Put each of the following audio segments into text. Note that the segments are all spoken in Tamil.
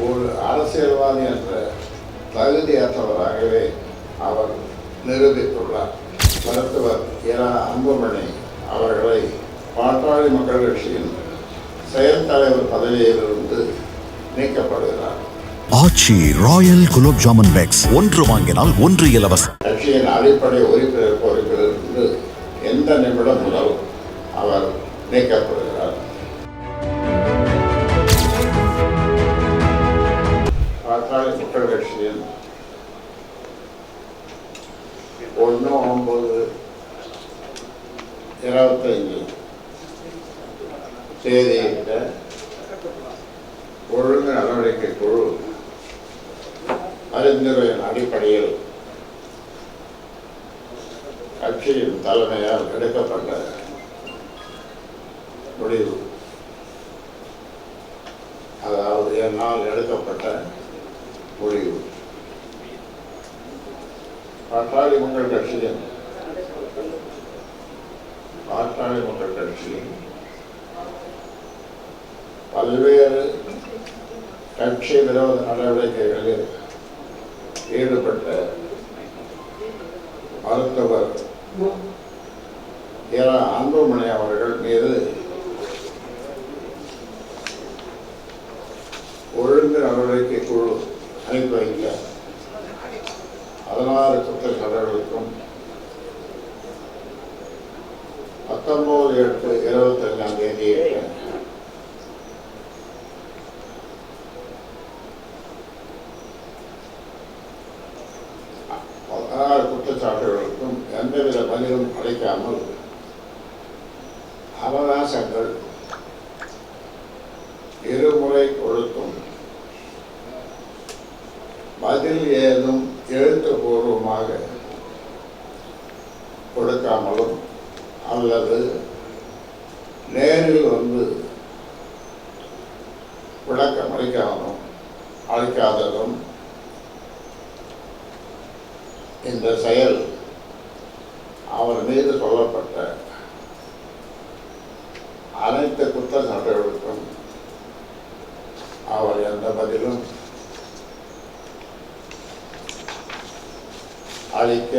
ஒரு அரசியல்வாதி என்ற தகுதியற்றவராகவே அவர் நிரூபித்துள்ளார். மருத்துவர் இரா அன்புமணி அவர்களை பாட்டாளி மக்கள் கட்சியின் செயல் தலைவர் பதவியிலிருந்து நீக்கப்படுகிறார். Aachi royal gulab jamun packs. ஒன்று வாங்கினால் ஒன்று இலவசம். கட்சியின் அடிப்படை உறுப்பினர் பொறுப்பிலிருந்து எந்த நிமிடம் முதல் அவர் நீக்கப்படுகிறார். பாட்டாளி ஒன்று ஒன்பது இருபத்தஞ்சு தேதியிட்ட ஒழுங்கு நடவடிக்கை குழு அறிந்துரையின் அடிப்படையில் கட்சியின் தலைமையால் எடுக்கப்பட்ட முடிவு. அதாவது என்னால் எடுக்கப்பட்ட முடிவு பாட்டாளி மக்கள் கட்சியின் பாட்டாளி மக்கள் கட்சியின் பல்வேறு கட்சி விரோத நடவடிக்கைகளில் ஈடுபட்ட மருத்துவர் இரா அன்புமணி அவர்கள் மீது ஒழுங்கு நடவடிக்கை குழு அனுப்பி வைக்க பதினாறு கடவுளுக்கும் பத்தொன்பது எட்டு இருபத்தி ரெண்டாம் தேதி பதினாறு குற்றச்சாட்டுகளுக்கும் எந்தவித பதிலும் அளிக்காமல் அவகாசங்கள் இருமுறை கொடுத்தும் பதில் ஏதும் எழுத்துப்பூர்வமாக கொடுக்காமலும் அல்லது நேரில் வந்து விளக்கம் அளிக்காமலும் அளிக்காததும் இந்த செயல் அவர் மீது சொல்லப்பட்ட அனைத்து குற்றச்சாட்டுகளும் அவர் எந்த பதிலும் அளிக்க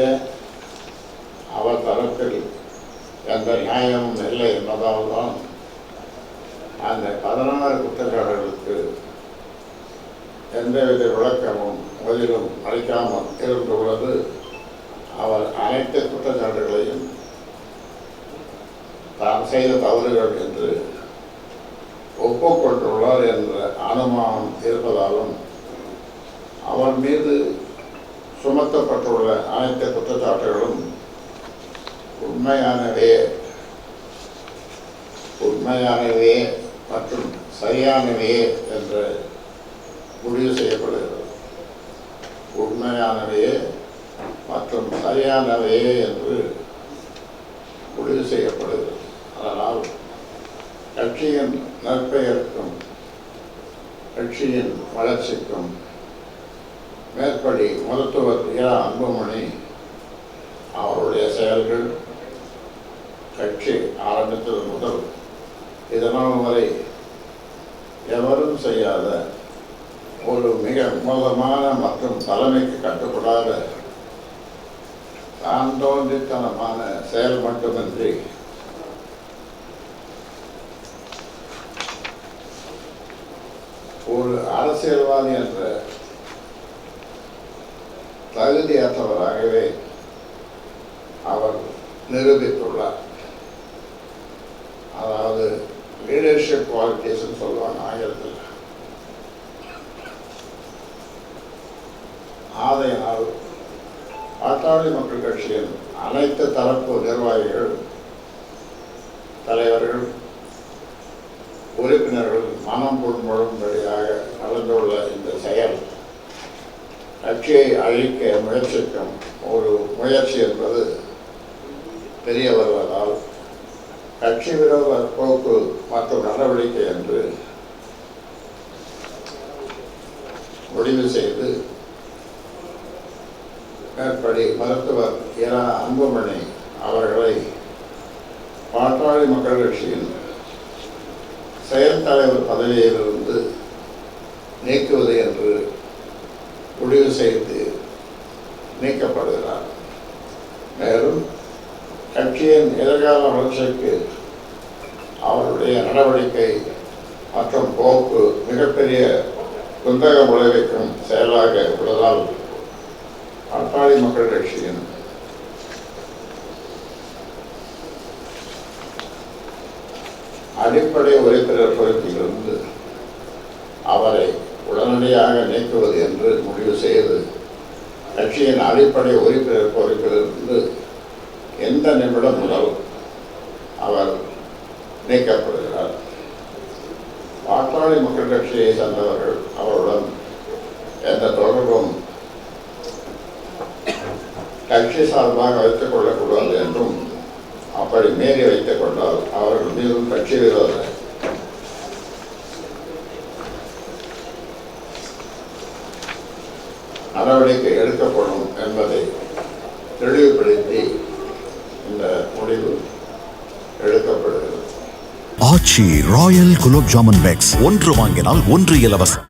அவர் தரப்பில் எந்த நியாயமும் இல்லை என்பதால் தான் அந்த பதினாறு குற்றச்சாட்டுகளுக்கு எந்தவித விளக்கமும் பதிலும் அளிக்காமல் இருந்துள்ளது அவர் அனைத்து குற்றச்சாட்டுகளையும் தாம் செய்த தவறுகள் என்று ஒப்புக்கொண்டுள்ளார் என்ற அனுமானம் இருப்பதாலும் அவர் மீது சுமத்தப்பட்டுள்ள அனைத்து குற்றச்சாட்டுகளும் உண்மையானவே உண்மையானவே மற்றும் சரியானவே என்று முடிவு செய்யப்படுகிறது. உண்மையானவையே மற்றும் சரியானவையே என்று முடிவு செய்யப்படுகிறது. அதனால் கட்சியின் நற்பெயருக்கும் கட்சியின் வளர்ச்சிக்கும் மேற்படி மருத்துவர் இரா அன்புமணி அவருடைய செயல்கள் கட்சி ஆரம்பித்தது முதல் இதனால் வரை எவரும் செய்யாத ஒரு மிக மோசமான மற்றும் தலைமைக்கு கட்டுப்படாத தான் தோன்றித்தனமான செயல் மட்டுமின்றி ஒரு அரசியல்வாதி என்ற தகுதியற்றவராகவே அவர் நிரூபித்துள்ளார் அதாவது லீடர்ஷிப் குவாலிட்டிஸ்ன்னு சொல்லுவாங்க ஆங்கிலத்தில் ஆதையினால் பாட்டாளி மக்கள் கட்சியின் அனைத்து தரப்பு நிர்வாகிகள் தலைவர்கள் உறுப்பினர்கள் மனம் புண்படும்படியாக நடந்துள்ள இந்த செயல் கட்சியை அழிக்க முயற்சிக்கும் ஒரு முயற்சி என்பது தெரிய வருவதால் கட்சி விரோத போக்கு மற்றும் நடவடிக்கை என்று முடிவு செய்து மேற்படி மருத்துவர் இரா அன்புமணி அவர்களை பாட்டாளி மக்கள் கட்சியின் செயல் தலைவர் பதவியிலிருந்து நீக்குவது என்று முடிவு செய்து நீக்கப்படுகிறார். மேலும் கட்சியின் எதிர்கால வளர்ச்சிக்கு அவருடைய நடவடிக்கை மற்றும் போக்கு மிகப்பெரிய குந்தக விளைவிக்கும் செயலாக உள்ளதால் பாட்டாளி மக்கள் கட்சியின் அடிப்படை உறுப்பினர் பொறுப்பிலிருந்து அவரை உடனடியாக நீக்குவது என்று முடிவு செய்து கட்சியின் அடிப்படை உறுப்பினர் பொறுப்பிலிருந்து எந்த நிமிடம் முதல் அவர் நீக்கப்படுகிறார். பாட்டாளி மக்கள் கட்சியை சேர்ந்தவர்கள் அவருடன் எந்த தொடர்பும் கட்சி சார்பாக வைத்துக் கொள்ளக்கூடாது என்றும் அப்படி மீறி வைத்துக் கொண்டால் அவர்கள் மீதும் கட்சி விரோத நடவடிக்கை எடுக்கப்படும் என்பதை தெளிவுபடுத்தி இந்த முடிவு எடுக்கப்படுகிறது. ஆச்சி ராயல் குலோப் ஜாமுன் பேக்ஸ் ஒன்று வாங்கினால் ஒன்று இலவசம்.